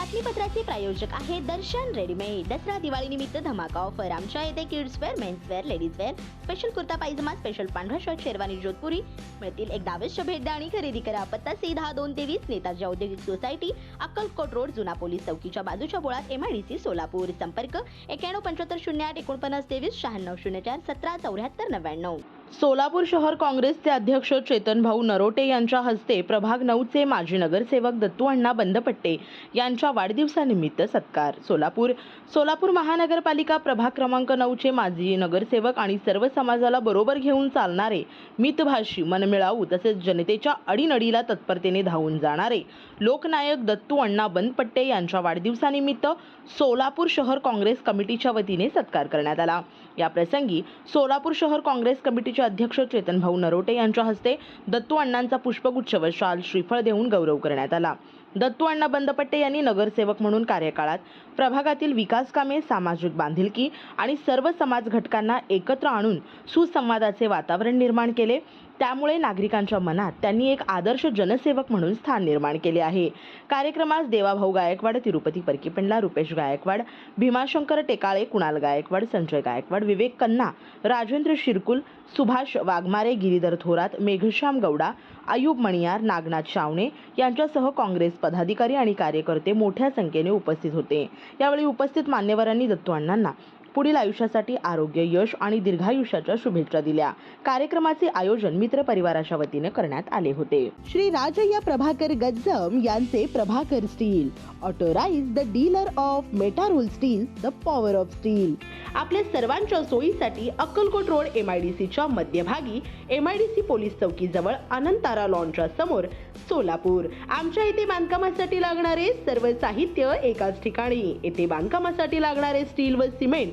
बातमीपत्राचे प्रायोजक आहे दर्शन रेडीमेड दसरा दिवाळी निमित्त धमाका ऑफर आमच्या येथे kids wear men's wear ladies wear special kurta pyjama special पांढरा शर्ट शेरवानी जोधपुरी. मिळतील एक दावेश्य भेट द्या आणि खरेदी करा. पत्ता सी दहा दोन तेवीस नेताजी औद्योगिक सोसायटी अक्कलकोट रोड जुना पोलीस चौकीच्या बाजूच्या बोळात एमआयडीसी सोलापूर. संपर्क एक्याण्णव पंच्याहत्तर शून्य आठ एकोणपन्नास तेवीस शहाण्णव शून्य चार सतरा चौऱ्याहत्तर नव्याण्णव. सोलापूर शहर काँग्रेसचे अध्यक्ष चेतनभाऊ नरोटे यांच्या हस्ते प्रभाग नऊचे माजी नगरसेवक दत्तू अण्णा बंदपट्टे यांच्या वाढदिवसानिमित्त सत्कार. सोलापूर सोलापूर महानगरपालिका प्रभाग क्रमांक नऊचे माजी नगरसेवक आणि सर्व समाजाला बरोबर घेऊन चालणारे मितभाषी मनमिळावू तसेच जनतेच्या अडीनडीला तत्परतेने धावून जाणारे लोकनायक दत्तू अण्णा बंदपट्टे यांच्या वाढदिवसानिमित्त सोलापूर शहर काँग्रेस कमिटीच्या वतीने सत्कार करण्यात आला. या प्रसंगी सोलापूर शहर काँग्रेस कमिटीच्या कमिटीचे अध्यक्ष चेतनभाऊ नरोटे यांच्या हस्ते दत्तू अण्णांचा पुष्पगुच्छ व शाल श्रीफळ देऊन गौरव करण्यात आला. दत्तू अण्णा बंदपट्टे यांनी नगरसेवक म्हणून कार्यकाळात प्रभागातील विकास कामे सामाजिक बांधिलकी आणि सर्व समाज घटकांना एकत्र आणून सुसंवादाचे वातावरण निर्माण केले. त्यामुळे नागरिकांच्या मनात त्यांनी एक आदर्श जनसेवक म्हणून स्थान निर्माण केले आहे. कार्यक्रमास देवाभाऊ गायकवाड तिरुपती परकीपंडला रुपेश गायकवाड भीमाशंकर टेकाळे कुणाल गायकवाड संजय गायकवाड विवेक कन्ना राजेंद्र शिरकुल सुभाष वाघमारे गिरीधर थोरात मेघश्याम गौडा अयूब मणियार नागनाथ शावणे यांच्यासह काँग्रेस पदाधिकारी आणि कार्यकर्ते मोठ्या संख्येने उपस्थित होते. यावेळी उपस्थित मान्यवरांनी दत्तू अण्णांना पुढील आयुष्यासाठी आरोग्य यश आणि दीर्घायुष्याच्या शुभेच्छा दिल्या. कार्यक्रमाचे आयोजन मित्र परिवाराच्या वतीने करण्यात आले होते. श्री राजय्या प्रभाकर गज्जम यांचे Prabhakar steel authorised the dealer of Metarol steel the power of steel आपल्या सर्वांच्या सोयीसाठी Akkalkot road M I D सीच्या मध्यभागी M I D C police चौकीजवळ Anantara लॉनच्या समोर सोलापूर. आमच्या इथे बांधकामासाठी लागणारे सर्व साहित्य एकाच ठिकाणी. येथे बांधकामासाठी लागणारे स्टील व सिमेंट